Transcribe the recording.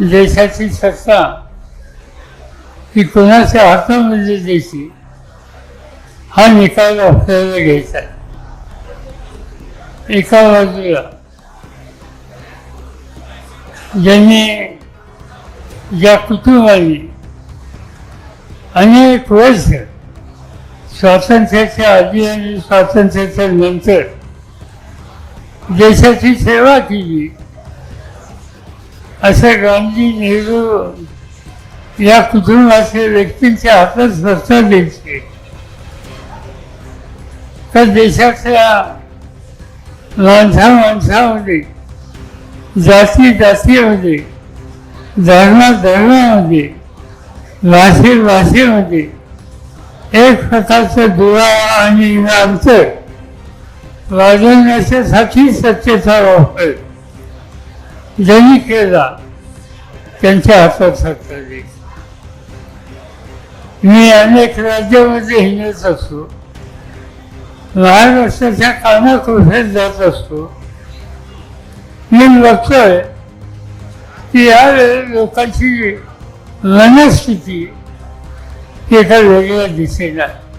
देशाची सत्ता ही कोणाच्या हातामध्ये द्यायची हा निकाल आपल्याला घ्यायचा आहे. एका बाजूला ज्यांनी ज्या कुटुंबाने अनेक वर्ष स्वातंत्र्याच्या आधी आणि स्वातंत्र्याच्या नंतर देशाची सेवा केली असं गांधी नेहरू या कुटुंबाच्या व्यक्तींच्या हातात सत्ता द्यायची तर देशातल्या माणसा माणसामध्ये जाती जातीमध्ये धर्म धर्मामध्ये भाषे भाषेमध्ये एक प्रकारचं दुरावा आणि अंतर वाजवण्याच्यासाठी सत्तेचा वापर. ज्यांनी केला त्यांच्या हातात सत्ता मी अनेक राज्यामध्ये हिंडत असतो. महाराष्ट्राच्या कानाकोशात जात असतो. मी बघतोय की या लोकांची मनस्थिती एका वेगळ्या दिसेल आहे.